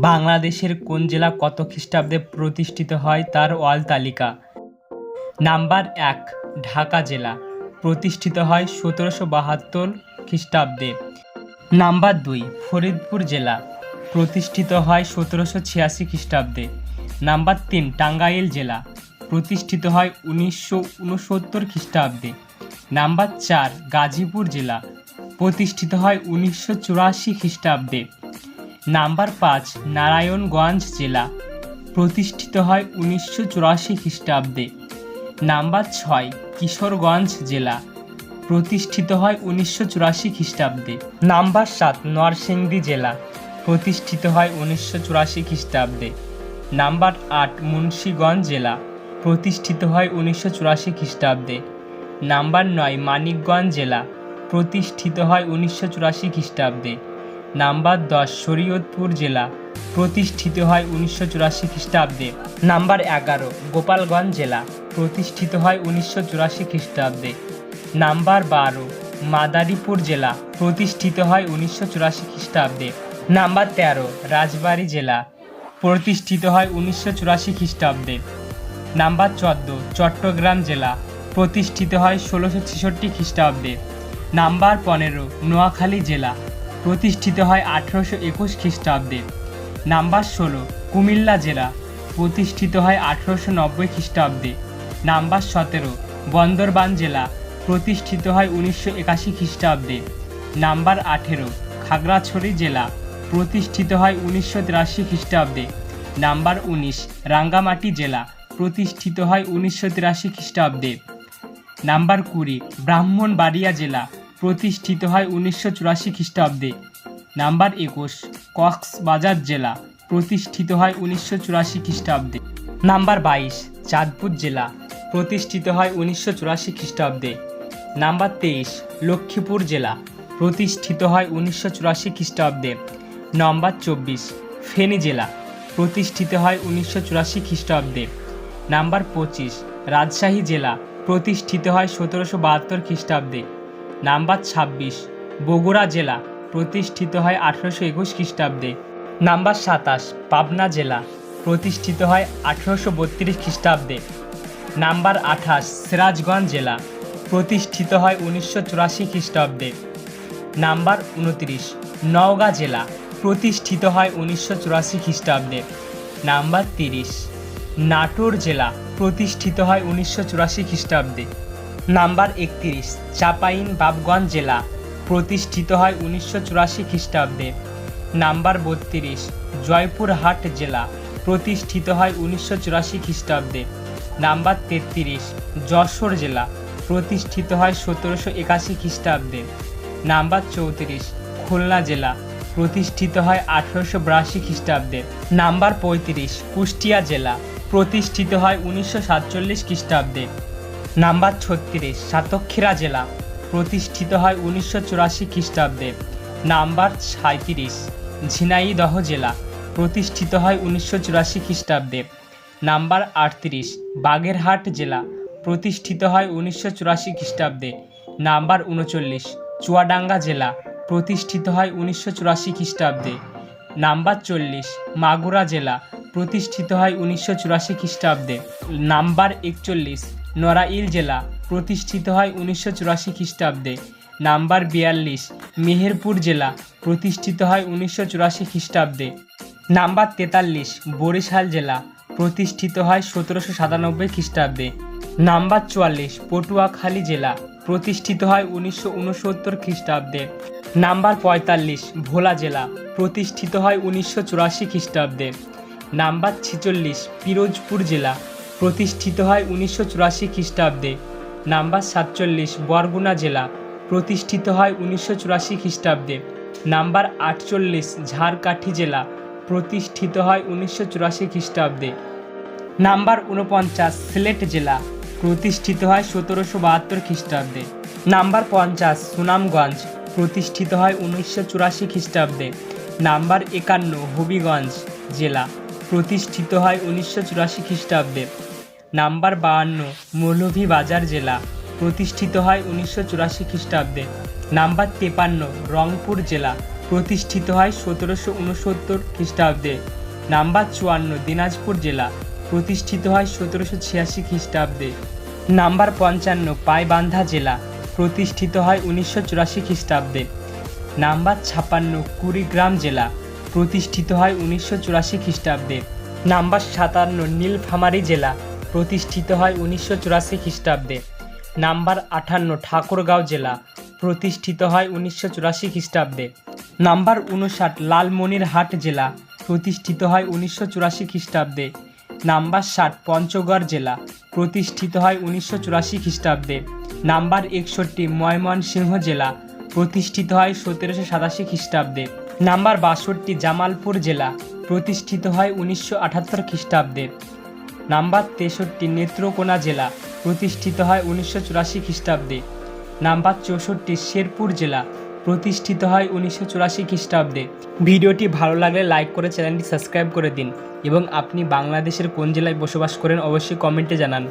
বাংলাদেশের কোন জেলা কত খ্রিস্টাব্দে প্রতিষ্ঠিত হয় তার ওয়াল তালিকা? নাম্বার এক, ঢাকা জেলা। প্রতিষ্ঠিত হয় সতেরোশো বাহাত্তর খ্রিস্টাব্দে। নাম্বার দুই, ফরিদপুর জেলা। প্রতিষ্ঠিত হয় সতেরোশো ছিয়াশি খ্রিস্টাব্দে। নাম্বার তিন, টাঙ্গাইল জেলা। প্রতিষ্ঠিত হয় উনিশশো উনসত্তর খ্রিস্টাব্দে। নাম্বার চার, গাজীপুর জেলা। প্রতিষ্ঠিত হয় উনিশশো চুরাশি খ্রিস্টাব্দে। নাম্বার পাঁচ, নারায়ণগঞ্জ জেলা। প্রতিষ্ঠিত হয় উনিশশো চুরাশি খ্রিস্টাব্দে। নাম্বার ছয়, কিশোরগঞ্জ জেলা। প্রতিষ্ঠিত হয় উনিশশো চুরাশি খ্রিস্টাব্দে। নাম্বার সাত, নরসিংদী জেলা। প্রতিষ্ঠিত হয় উনিশশো চুরাশি খ্রিস্টাব্দে। নাম্বার আট, মুন্সীগঞ্জ জেলা। প্রতিষ্ঠিত হয় উনিশশো চুরাশি খ্রিস্টাব্দে। নাম্বার নয়, মানিকগঞ্জ জেলা। প্রতিষ্ঠিত হয় উনিশশো চুরাশি খ্রিস্টাব্দে। নাম্বার দশ, শরীয়তপুর জেলা প্রতিষ্ঠিত হয় উনিশশো চুরাশি খ্রিস্টাব্দে। নাম্বার এগারো, গোপালগঞ্জ জেলা প্রতিষ্ঠিত হয় উনিশশো চুরাশি খ্রিস্টাব্দে। নাম্বার বারো, মাদারীপুর জেলা প্রতিষ্ঠিত হয় উনিশশো চুরাশি খ্রিস্টাব্দে। নাম্বার তেরো, রাজবাড়ী জেলা প্রতিষ্ঠিত হয় উনিশশো চুরাশি খ্রিস্টাব্দে। নাম্বার চোদ্দ, চট্টগ্রাম জেলা প্রতিষ্ঠিত হয় ষোলোশো ছেষট্টি খ্রিস্টাব্দে। নাম্বার পনেরো, নোয়াখালী জেলা প্রতিষ্ঠিত হয় আঠেরোশো একুশ খ্রিস্টাব্দে। নাম্বার ষোলো, কুমিল্লা জেলা, প্রতিষ্ঠিত হয় আঠেরোশো নব্বই খ্রিস্টাব্দে। নাম্বার সতেরো, বন্দরবান জেলা, প্রতিষ্ঠিত হয় উনিশশো একাশি খ্রিস্টাব্দে। নাম্বার আঠেরো, খাগড়াছড়ি জেলা, প্রতিষ্ঠিত হয় উনিশশো তিরাশি খ্রিস্টাব্দে। নাম্বার উনিশ, রাঙ্গামাটি জেলা, প্রতিষ্ঠিত হয় উনিশশো তিরাশি খ্রিস্টাব্দে। নাম্বার কুড়ি, ব্রাহ্মণবাড়িয়া জেলা প্রতিষ্ঠিত হয় উনিশশো চুরাশি খ্রিস্টাব্দে। নাম্বার একুশ, কক্সবাজার জেলা প্রতিষ্ঠিত হয় উনিশশো চুরাশি খ্রিস্টাব্দে। নাম্বার বাইশ, চাঁদপুর জেলা প্রতিষ্ঠিত হয় উনিশশো চুরাশি খ্রিস্টাব্দে। নাম্বার তেইশ, লক্ষ্মীপুর জেলা প্রতিষ্ঠিত হয় উনিশশো চুরাশি খ্রিস্টাব্দে। নম্বর চব্বিশ, ফেনী জেলা প্রতিষ্ঠিত হয় উনিশশো চুরাশি খ্রিস্টাব্দে। নাম্বার পঁচিশ, রাজশাহী জেলা প্রতিষ্ঠিত হয় সতেরোশো বাহাত্তর খ্রিস্টাব্দে। নাম্বার ছাব্বিশ, বগুড়া জেলা, প্রতিষ্ঠিত হয় আঠেরোশো একুশ খ্রিস্টাব্দে। নাম্বার সাতাশ, পাবনা জেলা, প্রতিষ্ঠিত হয় আঠেরোশো বত্রিশ খ্রিস্টাব্দে। নাম্বার আঠাশ, সিরাজগঞ্জ জেলা, প্রতিষ্ঠিত হয় উনিশশো চুরাশি খ্রিস্টাব্দে। নাম্বার উনত্রিশ, নওগাঁ জেলা, প্রতিষ্ঠিত হয় উনিশশো চুরাশি খ্রিস্টাব্দে। নাম্বার তিরিশ, নাটোর জেলা, প্রতিষ্ঠিত হয় উনিশশো চুরাশি খ্রিস্টাব্দে। নাম্বার একত্রিশ, চাপাইন বাবগঞ্জ জেলা, প্রতিষ্ঠিত হয় উনিশশো চুরাশি খ্রিস্টাব্দে। নাম্বার বত্রিশ, জয়পুরহাট জেলা, প্রতিষ্ঠিত হয় উনিশশো চুরাশি খ্রিস্টাব্দে। নাম্বার তেত্রিশ, যশোর জেলা, প্রতিষ্ঠিত হয় সতেরোশো একাশি খ্রিস্টাব্দে। নাম্বার চৌত্রিশ, খুলনা জেলা, প্রতিষ্ঠিত হয় আঠেরোশো বিরাশি খ্রিস্টাব্দে। নাম্বার পঁয়ত্রিশ, কুষ্টিয়া জেলা, প্রতিষ্ঠিত হয় উনিশশো সাতচল্লিশ খ্রিস্টাব্দে। নাম্বার ছত্রিশ, সাতক্ষীরা জেলা। প্রতিষ্ঠিত হয় উনিশশো চুরাশি খ্রিস্টাব্দে। নাম্বার সাঁত্রিশ ঝিনাইদহ জেলা। প্রতিষ্ঠিত হয় উনিশশো চুরাশি খ্রিস্টাব্দে। নাম্বার আটত্রিশ, বাগেরহাট জেলা। প্রতিষ্ঠিত হয় উনিশশো চুরাশি খ্রিস্টাব্দে। নাম্বার উনচল্লিশ, চুয়াডাঙ্গা জেলা। প্রতিষ্ঠিত হয় উনিশশো চুরাশি খ্রিস্টাব্দে। নাম্বার চল্লিশ, মাগুরা জেলা। প্রতিষ্ঠিত হয় উনিশশো চুরাশি খ্রিস্টাব্দে। নাম্বার একচল্লিশ নড়াইল জেলা প্রতিষ্ঠিত হয় উনিশশো চুরাশি খ্রিস্টাব্দে। নাম্বার বিয়াল্লিশ, মেহেরপুর জেলা প্রতিষ্ঠিত হয় উনিশশো চুরাশি খ্রিস্টাব্দে। নাম্বার তেতাল্লিশ, বরিশাল জেলা প্রতিষ্ঠিত হয় সতেরোশো সাতানব্বই খ্রিস্টাব্দে। নাম্বার চুয়াল্লিশ, পটুয়াখালী জেলা প্রতিষ্ঠিত হয় উনিশশো উনসত্তর খ্রিস্টাব্দে। নাম্বার পঁয়তাল্লিশ, ভোলা জেলা প্রতিষ্ঠিত হয় উনিশশো চুরাশি খ্রিস্টাব্দে। নাম্বার ছেচল্লিশ, পিরোজপুর জেলা প্রতিষ্ঠিত হয় উনিশশো চুরাশি খ্রিস্টাব্দে। নাম্বার সাতচল্লিশ, বরগুনা জেলা। প্রতিষ্ঠিত হয় উনিশশো চুরাশি খ্রিস্টাব্দে। নাম্বার আটচল্লিশ, ঝাড়কাঠি জেলা। প্রতিষ্ঠিত হয় উনিশশো চুরাশি খ্রিস্টাব্দে। নাম্বার উনপঞ্চাশ সিলেট জেলা। প্রতিষ্ঠিত হয় সতেরোশো বাহাত্তর খ্রিস্টাব্দে। নাম্বার পঞ্চাশ, সুনামগঞ্জ। প্রতিষ্ঠিত হয় উনিশশো চুরাশি খ্রিস্টাব্দে। নাম্বার একান্ন, হবিগঞ্জ জেলা। প্রতিষ্ঠিত হয় উনিশশো চুরাশি খ্রিস্টাব্দে। নাম্বার বাহান্ন মৌলভীবাজার জেলা। প্রতিষ্ঠিত হয় উনিশশো চুরাশি খ্রিস্টাব্দে। নাম্বার তেপান্ন, রংপুর জেলা। প্রতিষ্ঠিত হয় সতেরোশো উনসত্তর খ্রিস্টাব্দে। নাম্বার চুয়ান্ন, দিনাজপুর জেলা। প্রতিষ্ঠিত হয় সতেরোশো ছিয়াশি খ্রিস্টাব্দে। নাম্বার পঞ্চান্ন, পাইবান্ধা জেলা। প্রতিষ্ঠিত হয় উনিশশো চুরাশি খ্রিস্টাব্দে। নাম্বার ছাপান্ন, কুড়িগ্রাম জেলা। প্রতিষ্ঠিত হয় উনিশশো চুরাশি খ্রিস্টাব্দে। নাম্বার সাতান্ন, নীলফামারী জেলা। প্রতিষ্ঠিত হয় উনিশশো চুরাশি খ্রিস্টাব্দে। নাম্বার আটান্ন ঠাকুরগাঁও জেলা। প্রতিষ্ঠিত হয় উনিশশো চুরাশি খ্রিস্টাব্দে। নাম্বার উনষাট, লালমনিরহাট জেলা। প্রতিষ্ঠিত হয় উনিশশো চুরাশি খ্রিস্টাব্দে। নাম্বার ষাট, পঞ্চগড় জেলা। প্রতিষ্ঠিত হয় উনিশশো চুরাশি খ্রিস্টাব্দে। নাম্বার একষট্টি, ময়মনসিংহ জেলা। প্রতিষ্ঠিত হয় সতেরোশো সাতাশি খ্রিস্টাব্দে। নাম্বার বাষট্টি, জামালপুর জেলা। প্রতিষ্ঠিত হয় উনিশশো আটাত্তর খ্রিস্টাব্দে। নাম্বার তেষট্টি নেত্রকোনা জেলা প্রতিষ্ঠিত হয় উনিশশো চুরাশি খ্রিস্টাব্দে। নাম্বার চৌষট্টি শেরপুর জেলা প্রতিষ্ঠিত হয় উনিশশো চুরাশি খ্রিস্টাব্দে। ভিডিওটি ভালো লাগলে লাইক করে চ্যানেলটি সাবস্ক্রাইব করে দিন এবং আপনি বাংলাদেশের কোন জেলায় বসবাস করেন অবশ্যই কমেন্টে জানান।